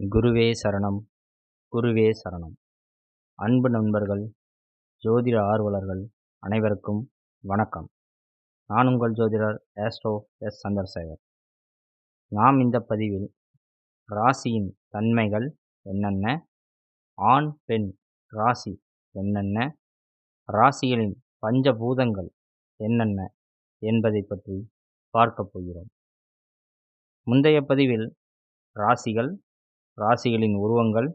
குருவே சரணம் குருவே சரணம். அன்பு நண்பர்கள் ஜோதிட ஆர்வலர்கள் அனைவருக்கும் வணக்கம். நான் உங்கள் ஜோதிடர் ஆஸ்ட்ரோ எஸ். சந்திரசேகர். நாம் இந்த பதிவில் ராசியின் தன்மைகள் என்னென்ன? ஆண் பெண் ராசி என்னென்ன? ராசிகளின் பஞ்சபூதங்கள் என்னென்ன? என்பதை பற்றி பார்க்கப் போகிறோம். முந்தைய பதிவில் ராசிகள் ராசிகளின் உருவங்கள்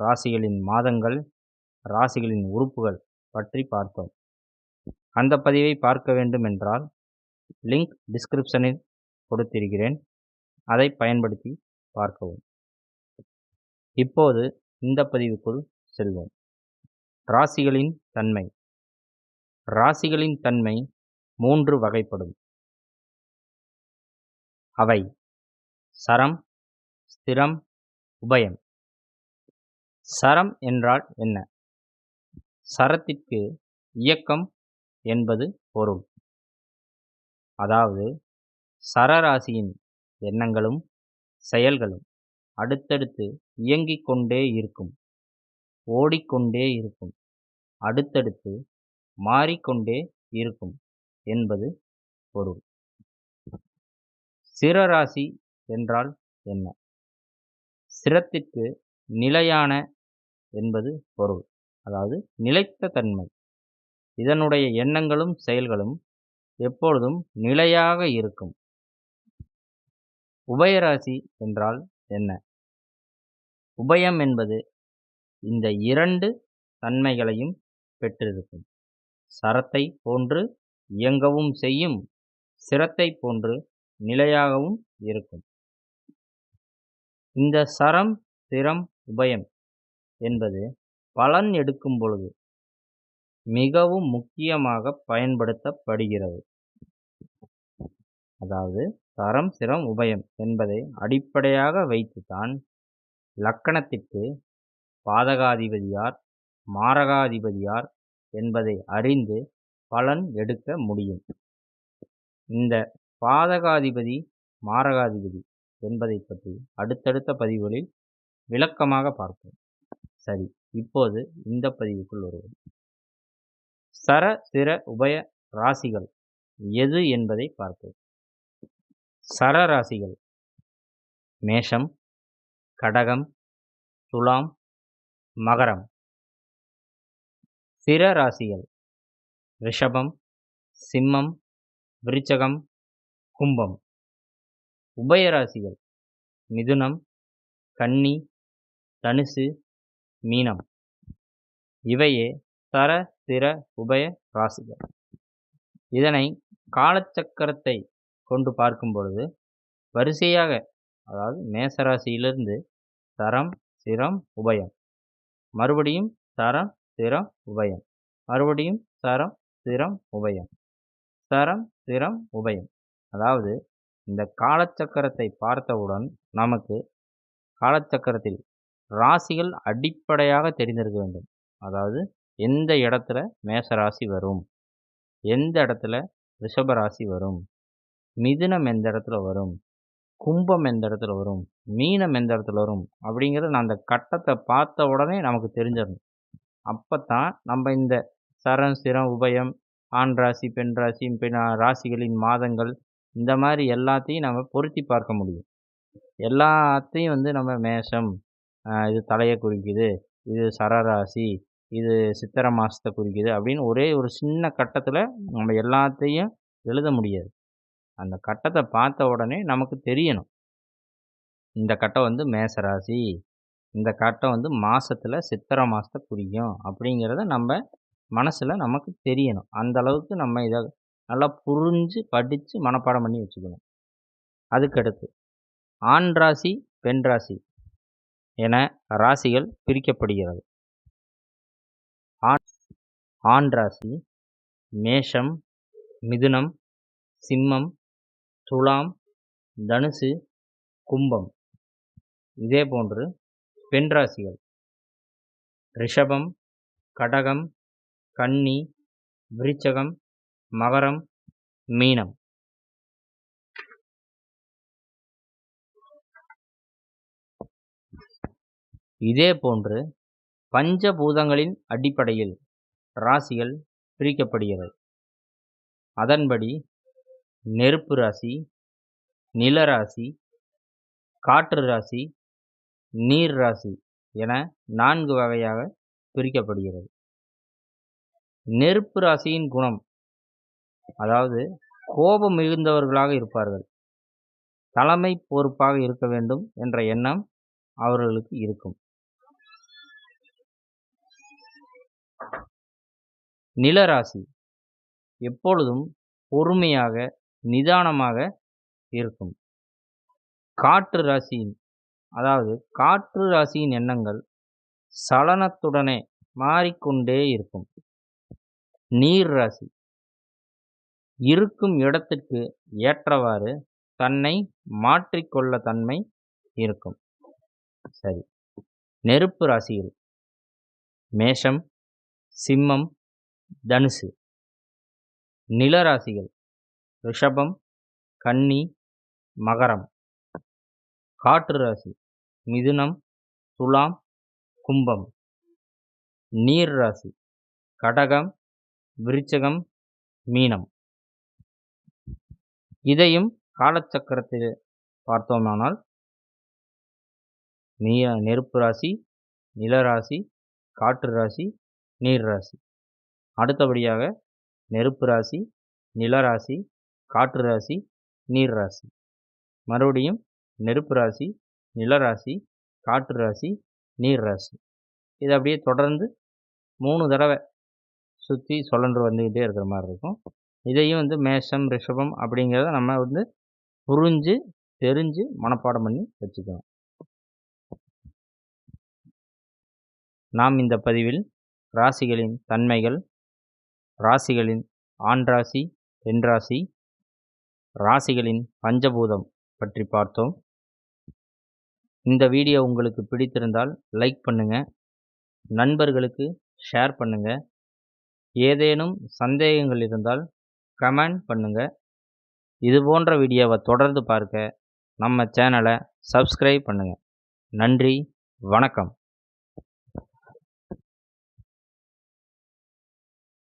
ராசிகளின் மாதங்கள் ராசிகளின் உறுப்புகள் பற்றி பார்த்தோம். அந்த பதிவை பார்க்க வேண்டும் என்றால் லிங்க் டிஸ்கிரிப்ஷனில் கொடுத்திருக்கிறேன். அதை பயன்படுத்தி பார்க்கவும். இப்போது இந்த பதிவுக்குள் செல்வோம். ராசிகளின் தன்மை. ராசிகளின் தன்மை மூன்று வகைப்படும். அவை சரம் ஸ்திரம் உபயம். சரம் என்றால் என்ன? சரத்திற்கு இயக்கம் என்பது பொருள். அதாவது சரராசியின் எண்ணங்களும் செயல்களும் அடுத்தடுத்து இயங்கிக் கொண்டே இருக்கும் ஓடிக்கொண்டே இருக்கும் அடுத்தடுத்து மாறிக்கொண்டே இருக்கும் என்பது பொருள். சிரராசி என்றால் என்ன? சிரத்திற்கு நிலையான என்பது பொருள். அதாவது நிலைத்த தன்மை. இதனுடைய எண்ணங்களும் செயல்களும் எப்பொழுதும் நிலையாக இருக்கும். உபயராசி என்றால் என்ன? உபயம் என்பது இந்த இரண்டு தன்மைகளையும் பெற்றிருக்கும். சரத்தை போன்று இயங்கவும் செய்யும் சிரத்தை போன்று நிலையாகவும் இருக்கும். இந்த சரம் திறம் உபயம் என்பது பலன் எடுக்கும் பொழுது மிகவும் முக்கியமாக பயன்படுத்தப்படுகிறது. அதாவது சரம் சிரம் உபயம் என்பதை அடிப்படையாக வைத்துத்தான் லக்கணத்திற்கு பாதகாதிபதியார் மாரகாதிபதியார் என்பதை அறிந்து பலன் எடுக்க முடியும். இந்த பாதகாதிபதி மாரகாதிபதி என்பதை பற்றி அடுத்தடுத்த பதிவுகளில் விளக்கமாக பார்ப்போம். சரி இப்போது இந்த பதிவுக்குள் வருவோம். சர சிர உபய ராசிகள் எது என்பதை பார்ப்போம். சர ராசிகள் மேஷம் கடகம் துலாம் மகரம். சிர ராசிகள் ரிஷபம் சிம்மம் விருச்சகம் கும்பம். உபயராசிகள். மிதுனம் கன்னி தனுசு மீனம். இவையே தர திர உபய ராசிகள். இதனை காலச்சக்கரத்தை கொண்டு பார்க்கும் பொழுது வரிசையாக அதாவது மேசராசியிலிருந்து தரம் சிரம் உபயம். மறுபடியும் தரம் சிரம் உபயம். மறுபடியும் தரம் சிரம் உபயம். தரம் சிரம் உபயம். அதாவது இந்த காலச்சக்கரத்தை பார்த்தவுடன் நமக்கு காலச்சக்கரத்தில் ராசிகள் அடிப்படையாக தெரிந்திருக்க வேண்டும். அதாவது எந்த இடத்துல மேச ராசி வரும்? எந்த இடத்துல ரிஷப ராசி வரும்? மிதுனம் எந்த இடத்துல வரும்? கும்பம் எந்த இடத்துல வரும்? மீனம் எந்த இடத்துல வரும்? அப்படிங்கிறத நான் அந்த கட்டத்தை பார்த்த உடனே நமக்கு தெரிஞ்சிடணும். அப்போ தான் நம்ம இந்த சரம் சிரம் உபயம் ஆண் ராசி பெண் ராசி பெண் ராசிகளின் மாதங்கள் இந்த மாதிரி எல்லாத்தையும் நம்ம பொருத்தி பார்க்க முடியும். எல்லாத்தையும் வந்து நம்ம மேஷம் இது தலையை குறிக்குது இது சரராசி இது சித்திரை மாதத்தை குறிக்குது அப்படின்னு ஒரே ஒரு சின்ன கட்டத்தில் நம்ம எல்லாத்தையும் எழுத முடியாது. அந்த கட்டத்தை பார்த்த உடனே நமக்கு தெரியணும். இந்த கட்டம் வந்து மேசராசி இந்த கட்டம் வந்து மாதத்தில் சித்திரை மாதத்தை குறிக்கும் அப்படிங்கிறத நம்ம மனசில் நமக்கு தெரியணும். அந்த அளவுக்கு நம்ம இதை நல்லா புரிஞ்சு படித்து மனப்பாடம் பண்ணி வச்சுக்கணும். அதுக்கடுத்து ஆண் ராசி பெண் ராசி என ராசிகள் பிரிக்கப்படுகிறது. ஆண் ஆண் ராசி மேஷம் மிதுனம் சிம்மம் துலாம் தனுசு கும்பம். இதே போன்று பெண் ராசிகள் ரிஷபம் கடகம் கன்னி விருச்சகம் மகரம் மீனம். இதேபோன்று பஞ்சபூதங்களின் அடிப்படையில் ராசிகள் பிரிக்கப்படுகிறது. அதன்படி நெருப்பு ராசி நில ராசி காற்று ராசி நீர் ராசி என நான்கு வகையாக பிரிக்கப்படுகிறது. நெருப்பு ராசியின் குணம் அதாவது கோபம் மிகுந்தவர்களாக இருப்பார்கள். தலைமை பொறுப்பாக இருக்க வேண்டும் என்ற எண்ணம் அவர்களுக்கு இருக்கும். நிலராசி எப்பொழுதும் பொறுமையாக நிதானமாக இருக்கும். காற்று ராசியின் அதாவது காற்று ராசியின் எண்ணங்கள் சலனத்துடனே மாறிக்கொண்டே இருக்கும். நீர் ராசி இருக்கும் இடத்திற்கு ஏற்றவாறு தன்னை மாற்றிக்கொள்ள தன்மை இருக்கும். சரி. நெருப்பு ராசிகள் மேஷம் சிம்மம் தனுசு. நிலராசிகள் ரிஷபம் கன்னி மகரம். காற்று ராசி மிதுனம் துலாம் கும்பம். நீர் ராசி கடகம் விருச்சகம் மீனம். இதையும் காலச்சக்கரத்தில் பார்த்தோமானால் நீய நெருப்பு ராசி நிலராசி காற்று ராசி நீர் ராசி. அடுத்தபடியாக நெருப்பு ராசி நிலராசி காற்று ராசி நீர் ராசி. மறுபடியும் நெருப்பு ராசி நிலராசி காற்று ராசி நீர் ராசி. இது அப்படியே தொடர்ந்து மூணு தடவை சுற்றி சுழன்று வந்துக்கிட்டே இருக்கிற மாதிரி இருக்கும். இதையும் வந்து மேஷம் ரிஷபம் அப்படிங்கிறத நம்ம வந்து புரிஞ்சு தெரிஞ்சு மனப்பாடம் பண்ணி வச்சுக்கணும். நாம் இந்த பதிவில் ராசிகளின் தன்மைகள் ராசிகளின் ஆண் ராசி பெண் ராசி ராசிகளின் பஞ்சபூதம் பற்றி பார்த்தோம். இந்த வீடியோ உங்களுக்கு பிடித்திருந்தால் லைக் பண்ணுங்கள் நண்பர்களுக்கு ஷேர் பண்ணுங்கள் ஏதேனும் சந்தேகங்கள் இருந்தால் கமெண்ட் பண்ணுங்கள் இது போன்ற வீடியோவை தொடர்ந்து பார்க்க நம்ம சேனலை சப்ஸ்கிரைப் பண்ணுங்கள் நன்றி வணக்கம்.